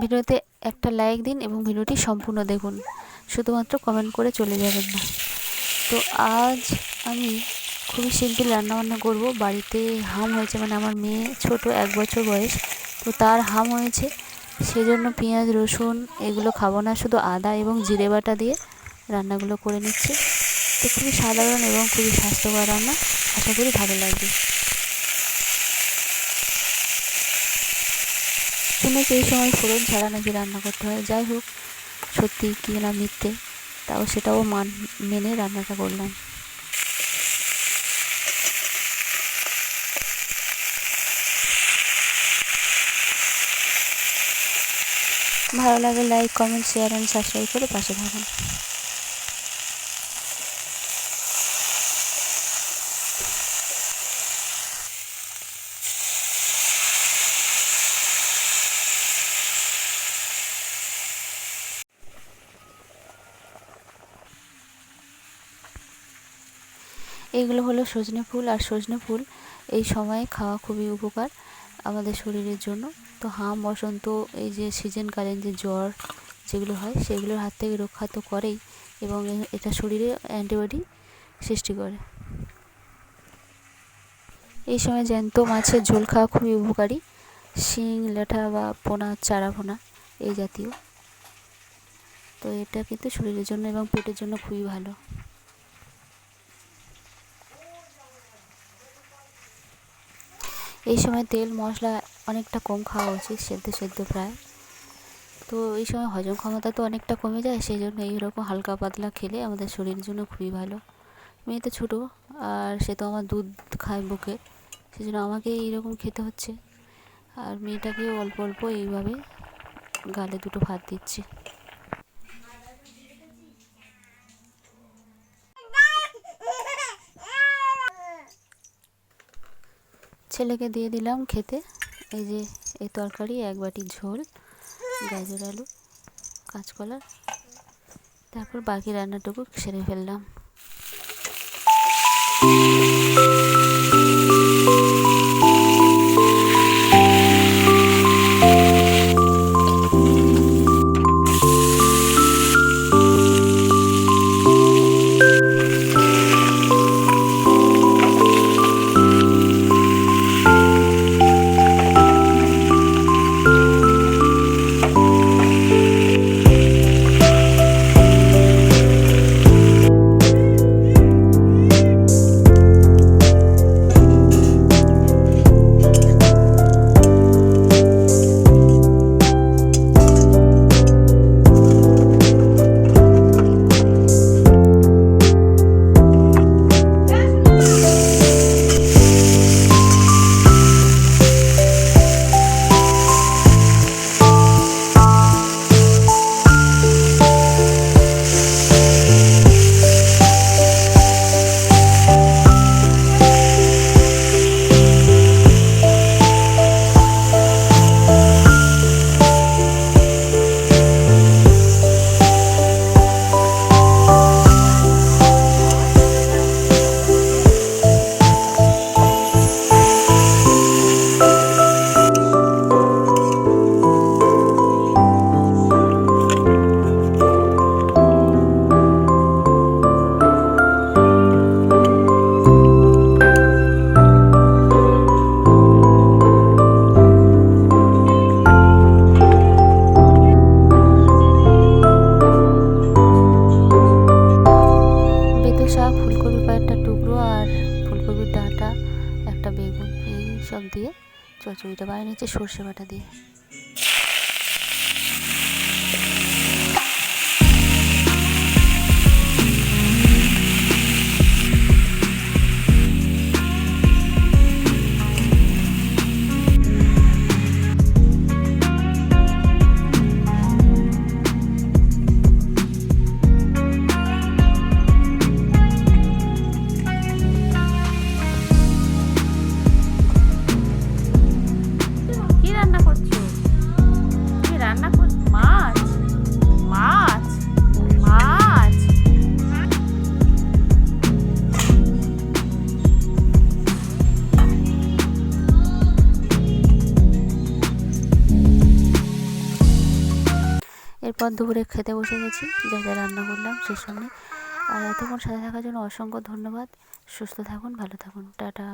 ভিডিওতে একটা লাইক দিন এবং ভিডিওটি সম্পূর্ণ দেখুন। শুধুমাত্র কমেন্ট করে চলে যাবেন না। তো আজ আমি খুবই সিম্পল রান্নাবান্না করব। বাড়িতে হাম হয়েছে মানে আমার মেয়ে ছোট এক বছর বয়স। তো তার হাম হয়েছে। সেজন্য পেঁয়াজ, রসুন এগুলো খাব না। শুধু আদা এবং জিরে বাটা দিয়ে রান্নাগুলো করে নিচ্ছি। তো খুবই সাধারণ এবং খুবই স্বাস্থ্যকর রান্না। আশা করি ভালো লাগবে। শুনেছি এই সময় ফোড়ন ছাড়া নাকি রান্না করতে হয়, যাই হোক, সত্যি কি না মিথ্যে, তাও সেটাও মান, মেনে রান্নাটা করলাম। ভালো লাগলে like comment share and subscribe করে পাশে থাকুন। এইগুলো হলো সজনে ফুল আর সজনে ফুল এই সময়ে খাওয়া খুবই উপকার আমাদের শরীরের জন্য। তো হাম, বসন্ত, এই যে সিজনকালীন যে জ্বর যেগুলো হয়, সেগুলোর হাত থেকে রক্ষা তো করেই এবং এটা শরীরে অ্যান্টিবডি সৃষ্টি করে। এই সময় জ্যান্ত মাছের ঝোল খাওয়া খুবই উপকারী। শিং, লেঠা বা পোনা, চারা পোনা এই জাতীয়। তো এটা কিন্তু শরীরের জন্য এবং পেটের জন্য খুবই ভালো। এই সময় তেল, মশলা অনেকটা কম খাওয়া উচিত, সেদ্ধ সেদ্ধ প্রায়। তো এই সময় হজম ক্ষমতা তো অনেকটা কমে যায় সেই জন্য এইরকম হালকা পাতলা খেলে আমাদের শরীরের জন্য খুবই ভালো। মেয়ে তো ছোটো, আর সে তো আমার দুধ খায় বুকে সেই জন্য আমাকে এইরকম খেতে হচ্ছে। আর মেয়েটাকেও অল্প অল্প এইভাবে গালে দুটো ভাত দিচ্ছি। ছেলেকে দিয়ে দিলাম খেতে। এই যে এই তরকারি, এক বাটি ঝোল, গাজর, আলু, কাঁচকলা। তারপর বাকি রান্নাটুকু সেরে ফেললাম। সব দিয়ে চচড়িটা বানিয়ে নিচ্ছে সর্ষে বাটা দিয়ে। এরপর দুপুরে খেতে বসে গেছি, যা যা রান্না করলাম সেই সঙ্গে। আর এতক্ষণ সাথে থাকার জন্য অসংখ্য ধন্যবাদ। সুস্থ থাকুন, ভালো থাকুন। টাটা।